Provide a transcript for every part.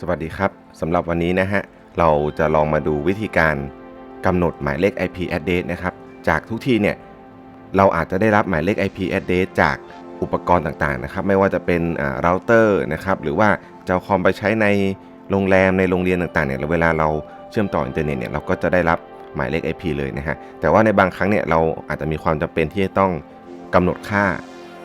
สวัสดีครับสำหรับวันนี้นะฮะเราจะลองมาดูวิธีการกำหนดหมายเลข IP address นะครับจากทุกที่เนี่ยเราอาจจะได้รับหมายเลข IP address จากอุปกรณ์ต่างๆนะครับไม่ว่าจะเป็นเราเตอร์นะครับหรือว่าจะเอาคอมไปใช้ในโรงแรมในโรงเรียนต่างๆเนี่ยเวลาเราเชื่อมต่ออินเทอร์เน็ตเนี่ยเราก็จะได้รับหมายเลข IP เลยนะฮะแต่ว่าในบางครั้งเนี่ยเราอาจจะมีความจำเป็นที่จะต้องกำหนดค่า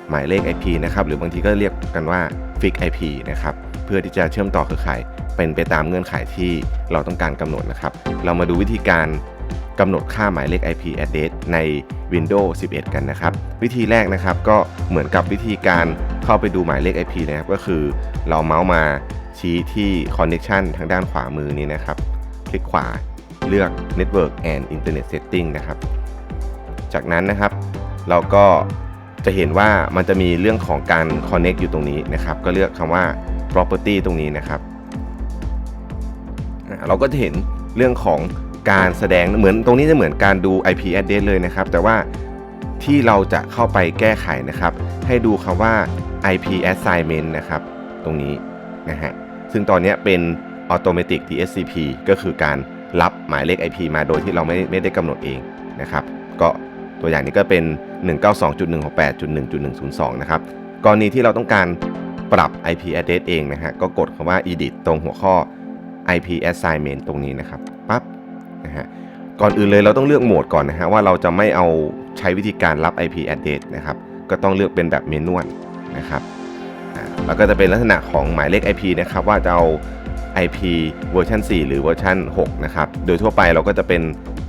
หมายเลข IP นะครับหรือบางทีก็เรียกกันว่า Fix IP นะครับ เพื่อที่จะเชื่อมต่อเครือข่ายเป็นไปตามเงื่อนไขที่เราต้องการกำหนดนะครับ เรามาดูวิธีการกำหนดค่าหมายเลข IP address ใน Windows 11 กันนะครับ วิธีแรกนะครับก็เหมือนกับวิธีการเข้าไปดูหมายเลข IP นะครับก็คือเราเมาส์มาชี้ที่ connection ทางด้านขวามือนี้นะครับ คลิกขวาเลือก Network and Internet Setting นะครับ จากนั้นนะครับ เราก็จะเห็นว่ามันจะมีเรื่องของการ connect อยู่ตรงนี้นะครับ ก็เลือกคำว่า property ตรงนี้นะครับ เราก็จะเห็นเรื่องของการแสดงเหมือนตรงนี้จะเหมือนการดู IP address เลยนะครับ แต่ว่าที่เราจะเข้าไปแก้ไขนะครับ ให้ดูคำว่า IP assignment นะครับ ตรงนี้นะฮะซึ่งตอนนี้เป็น automatic DSCP ก็คือการรับหมายเลข IP มาโดยที่เราไม่ไม่ได้กำหนดเองนะครับ ก็ตัวอย่างนี้ก็เป็น 192.168.1.102 นะครับ กรณีที่เราต้องการ ปรับ IP address เองนะฮะ ก็กดคำว่า edit ตรงหัวข้อ IP assignment ตรงนี้นะครับปั๊บนะฮะก่อนอื่นเลยเราต้องเลือกโหมดก่อนนะฮะว่าเราจะไม่เอาใช้วิธีการรับ IP address นะครับ ก็ต้องเลือกเป็นแบบเมนวลนะครับแล้วก็จะเป็นลักษณะของหมายเลข IP นะครับ ว่าจะเอา IP เวอร์ชัน4 หรือเวอร์ชัน6นะครับ โดยทั่วไปเราก็จะเป็น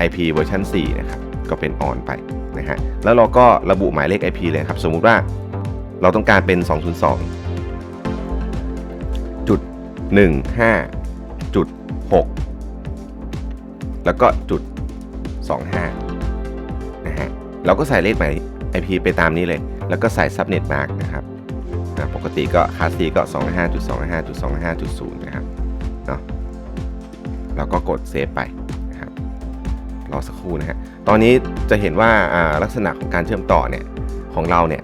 IP เวอร์ชัน4นะครับ ก็เป็น on ไปนะฮะ แล้วเราก็ระบุหมายเลข IP เลยครับ สมมุติว่าเราต้องการเป็น 202 15.6 แล้วก็จุด 25 นะฮะ เราก็ใส่เลขหมาย IP ไปตามนี้เลย แล้วก็ใส่ subnet mark นะครับนะปกติก็คาซีก็ 25.25.25.0 นะครับ เนาะเราก็กดเซฟไปนะครับ รอสักครู่นะฮะ ตอนนี้จะเห็นว่าลักษณะของการเชื่อมต่อเนี่ย ของเราเนี่ย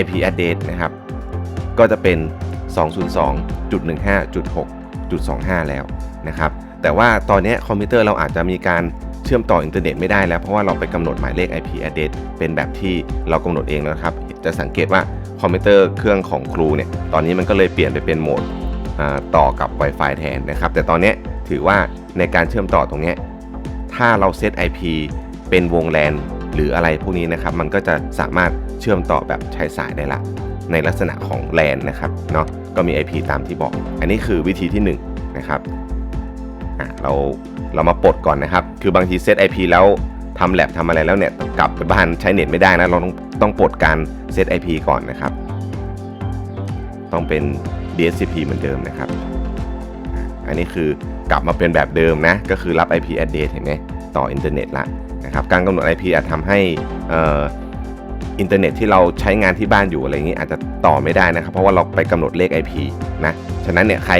IP address นะครับ ก็จะเป็น 202.15.6.25 แล้วนะครับ แต่ว่าตอนนี้คอมพิวเตอร์เราอาจจะมีการเชื่อมต่ออินเทอร์เน็ตไม่ได้แล้ว เพราะว่าเราไปกำหนดหมายเลข IP address เป็นแบบที่เรากำหนดเองแล้วนะครับ จะสังเกตว่าคอมพิวเตอร์เครื่องของครูเนี่ย ตอนนี้มันก็เลยเปลี่ยนไปเป็นโหมดต่อกับ Wi-Fi แทนนะครับ แต่ตอนนี้ถือว่าในการเชื่อมต่อตรงนี้ถ้าเราเซต IP เป็นวงแลนหรืออะไรพวกนี้นะครับ มันก็จะสามารถเชื่อมต่อแบบใช้สายได้ละ ในลักษณะของแลนนะครับเนาะก็มี IP ตามที่บอก อันนี้คือวิธีที่1นงนะครับเราเรามาปลดก่อนนะครับ คือบางทีเซต IP แล้วทำแลบทำอะไรแล้วเนี่ยกลับไปบ้านใช้เน็ตไม่ได้นะ เราต้องต้องปลดการเซต IP ก่อนนะครับ ต้องเป็น DSCP เหมือนเดิมนะครับ อันนี้คือกลับมาเป็นแบบเดิมนะ ก็คือรับ IP address เห็นไหมต่ออินเทอร์เน็ตละนะครับ การกำหนด IP อาจทำให้ อินเทอร์เน็ตที่เราใช้งานที่บ้านอยู่อะไรอย่างนี้อาจจะต่อไม่ได้นะครับ เพราะว่าเราไปกำหนดเลข IP นะ ฉะนั้นเนี่ยใคร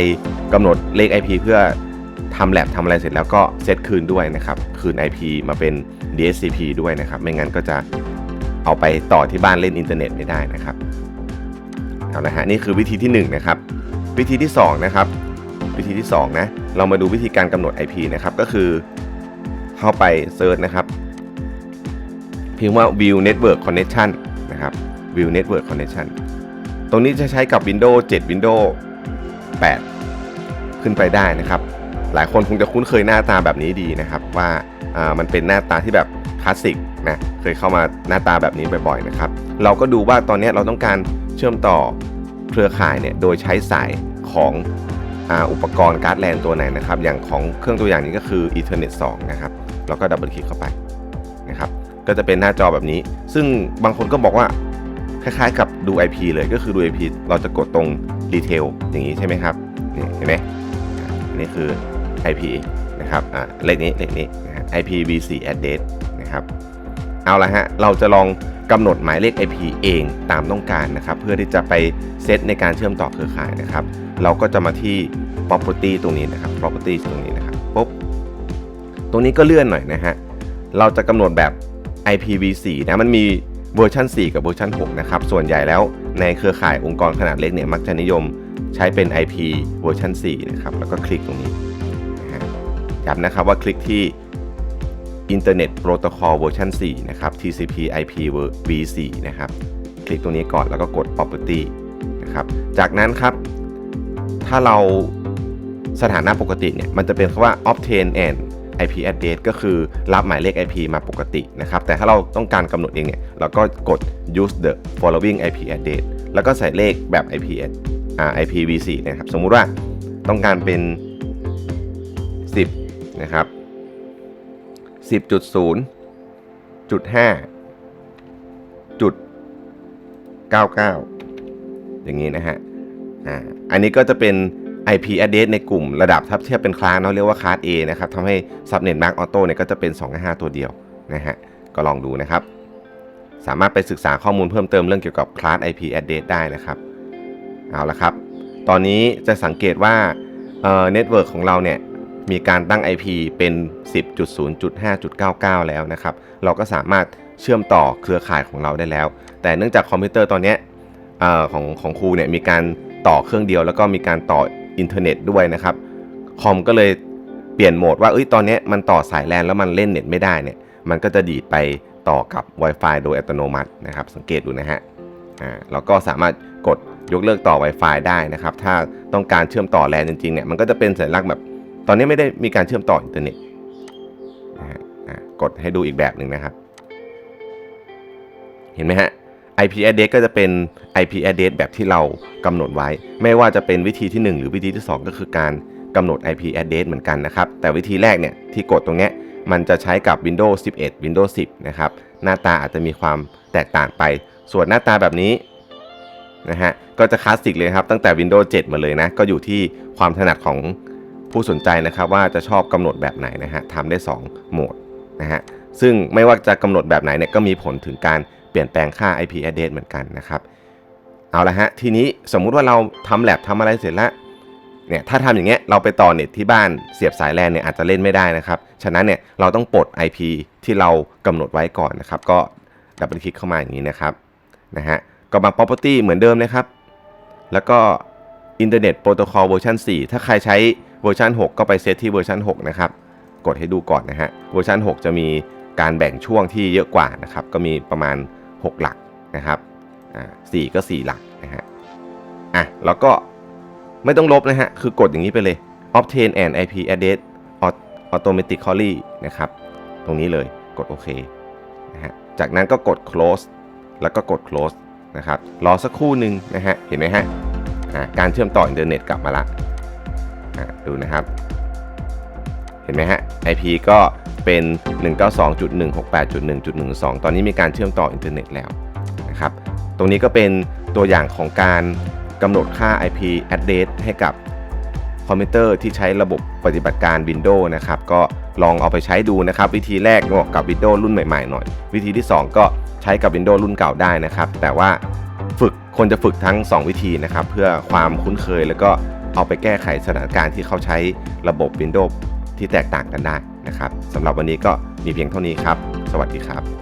กำหนดเลข IP เพื่อทำแลบทำอะไรเสร็จแล้วก็เซตคืนด้วยนะครับ คืน IP มาเป็น DSCP ด้วยนะครับ ไม่งั้นก็จะเอาไปต่อที่บ้านเล่นอินเทอร์เน็ตไม่ได้นะครับเอาละฮะนี่คือวิธีที่หนึ่งนะครับ วิธีที่สองนะครับ วิธีที่ 2 นะ เรามาดูวิธีการกำหนด IP นะครับ ก็คือเข้าไปเซิร์ชนะครับ พิมพ์ว่า view network connection นะครับ view network connection ตรงนี้จะใช้กับ Windows 7 Windows 8 ขึ้นไปได้นะครับ หลายคนคงจะคุ้นเคยหน้าตาแบบนี้ดีนะครับ ว่ามันเป็นหน้าตาที่แบบคลาสสิกนะเคยเข้ามาหน้าตาแบบนี้บ่อยๆนะครับ เราก็ดูว่าตอนนี้เราต้องการเชื่อมต่อเครือข่ายเนี่ยโดยใช้สายของอ,อุปกรณ์การ์ดแลนตัวไหนนะครับ อย่างของเครื่องตัวอย่างนี้ก็คือ Ethernet 2 นะครับเราก็ดับเบิลคลิกเข้าไป ก็จะเป็นหน้าจอแบบนี้ ซึ่งบางคนก็บอกว่าคล้ายๆกับดู IP เลยก็คือดู IP เราจะกดตรง Detail อย่างนี้ใช่ไหมครับนี่เห็นไหมอันนี่คือ IP นะครับอ่าเลขนี้เลขนี้ IPv4 address นะครับเอาละฮะเราจะลองกำหนดหมายเลข IP เองตามต้องการนะครับ เพื่อที่จะไปเซตในการเชื่อมต่อเครือข่ายนะครับ เราก็จะมาที่ property ตรงนี้นะครับ property ตรงนี้นะครับปุ๊บตรงนี้ก็เลื่อนหน่อยนะฮะเราจะกำหนดแบบ IPv4 นะมันมีเวอร์ชัน4 กับเวอร์ชัน6นะครับ ส่วนใหญ่แล้วในเครือข่ายองค์กรขนาดเล็กเนี่ยมักจะนิยมใช้เป็น IP เวอร์ชัน4นะครับแล้วก็คลิกตรงนี้ย้ำนะครับว่าคลิกที่ Internet Protocol เวอร์ชัน4นะครับ TCP IP v4 นะครับ คลิกตรงนี้ก่อนแล้วก็กด property นะครับ จากนั้นครับ ถ้าเราสถานะปกติเนี่ย มันจะเป็นคำว่า obtain and IP address ก็คือรับหมายเลข IP มาปกตินะครับ แต่ถ้าเราต้องการกำหนดเองเนี่ย เราก็กด use the following IP address แล้วก็ใส่เลขแบบ IP อ่า IPv4 นะครับ สมมุติว่าต้องการเป็น 10 นะครับ 10.0 จุด5จุด99 อย่างนี้นะฮะ อ่า อันนี้ก็จะเป็น IP address ในกลุ่มระดับถ้าเทียบเป็นคลาสเนาะเรียกว่าคลาส A นะครับทำให้ subnet mask auto เนี่ยก็จะเป็น 255 ตัวเดียวนะฮะก็ลองดูนะครับ สามารถไปศึกษาข้อมูลเพิ่มเติมเรื่องเกี่ยวกับคลาส IP address ได้นะครับ เอาละครับ ตอนนี้จะสังเกตว่าเอ่อเน็ตเวิร์กของเราเนี่ยมีการตั้ง IP เป็น 10.0.5.99 แล้วนะครับ เราก็สามารถเชื่อมต่อเครือข่ายของเราได้แล้ว แต่เนื่องจากคอมพิวเตอร์ตอนเนี้ยของของครูเนี่ยมีการต่อเครื่องเดียวแล้วก็มีการต่อ อินเทอร์เน็ตด้วยนะครับคอมก็เลยเปลี่ยนโหมดว่าเอ้ยตอนนี้มันต่อสายแลนแล้วมันเล่นเน็ตไม่ได้เนี่ยมันก็จะดีดไปต่อกับ Wi-Fi โดยอัตโนมัตินะครับ สังเกตดูนะฮะอ่าแล้วก็สามารถกดยกเลิกต่อ Wi-Fi ได้นะครับ ถ้าต้องการเชื่อมต่อแลนจริงๆเนี่ยมันก็จะเป็นสัญลักษณ์แบบ ตอนนี้ไม่ได้มีการเชื่อมต่ออินเทอร์เน็ตนะฮะกดให้ดูอีกแบบหนึ่งนะครับ เห็นไหมฮะ IP address ก็จะเป็น IP address แบบที่เรากำหนดไว้ ไม่ว่าจะเป็นวิธีที่ 1 หรือวิธีที่ 2 ก็คือการกำหนด IP address เหมือนกันนะครับ แต่วิธีแรกเนี่ยที่กดตรงนี้มันจะใช้กับ Windows 11 Windows 10 นะครับ หน้าตาอาจจะมีความแตกต่างไป ส่วนหน้าตาแบบนี้นะฮะก็จะคลาสสิกเลยครับ ตั้งแต่ Windows 7 มาเลยนะ ก็อยู่ที่ความถนัดของผู้สนใจนะครับ ว่าจะชอบกำหนดแบบไหนนะฮะทำได้ 2 โหมดนะฮะซึ่งไม่ว่าจะกำหนดแบบไหนเนี่ยก็มีผลถึงการ เปลี่ยนแปลงค่า IP address เหมือนกันนะครับ เอาละฮะ ทีนี้สมมุติว่าเราทำแ a บทำอะไรเสร็จแล้วเนี่ยถ้าทำอย่างเงี้ยเราไปต่อเน็ตที่บ้านเสียบสายแลนเนี่ยอาจจะเล่นไม่ได้นะครับ ฉะนั้นเนี่ยเราต้องปลด IP ที่เรากำหนดไว้ก่อนนะครับ ก็ดับเบิลคลิกเข้ามาอย่างนี้นะครับนะฮะก็มา property เหมือนเดิมนะครับ แล้วก็ Internet Protocol เวอร์ชัน4 ถ้าใครใช้เวอร์ชัน6 ก็ไปเซตที่เวอร์ชัน6 นะครับ กดให้ดูก่อนนะฮะเวอร์ชัน6 จะมีการแบ่งช่วงที่เยอะกว่านะครับ ก็มีประมาณ 6 หลักนะครับอ่ก็ 4 หลักนะฮะอะแล้วก็ไม่ต้องลบนะฮะ คือกดอย่างนี้ไปเลย obtain an IP address automatically นะครับ ตรงนี้เลยกดโอเคนะฮะ จากนั้นก็กด close แล้วก็กด close นะครับ รอสักครู่หนึ่งนะฮะ เห็นไหมฮะ การเชื่อมต่ออินเทอร์เน็ตกลับมาละ ดูนะครับ เห็นไหมฮะ IP ก็เป็น 192.168.1.12 ตอนนี้มีการเชื่อมต่ออินเทอร์เน็ตแล้วนะครับ ตรงนี้ก็เป็นตัวอย่างของการกำหนดค่า IP address ให้กับคอมพิวเตอร์ที่ใช้ระบบปฏิบัติการ Windows นะครับ ก็ลองเอาไปใช้ดูนะครับ วิธีแรกเหมาะกับ Windows รุ่นใหม่ๆหน่อย วิธีที่ 2 ก็ใช้กับ Windows รุ่นเก่าได้นะครับ แต่ว่าฝึกคนจะฝึกทั้ง 2 วิธีนะครับ เพื่อความคุ้นเคยแล้วก็เอาไปแก้ไขสถานการณ์ที่เขาใช้ระบบ Windows ที่แตกต่างกันได้นะครับสำหรับวันนี้ก็มีเพียงเท่านี้ครับ สวัสดีครับ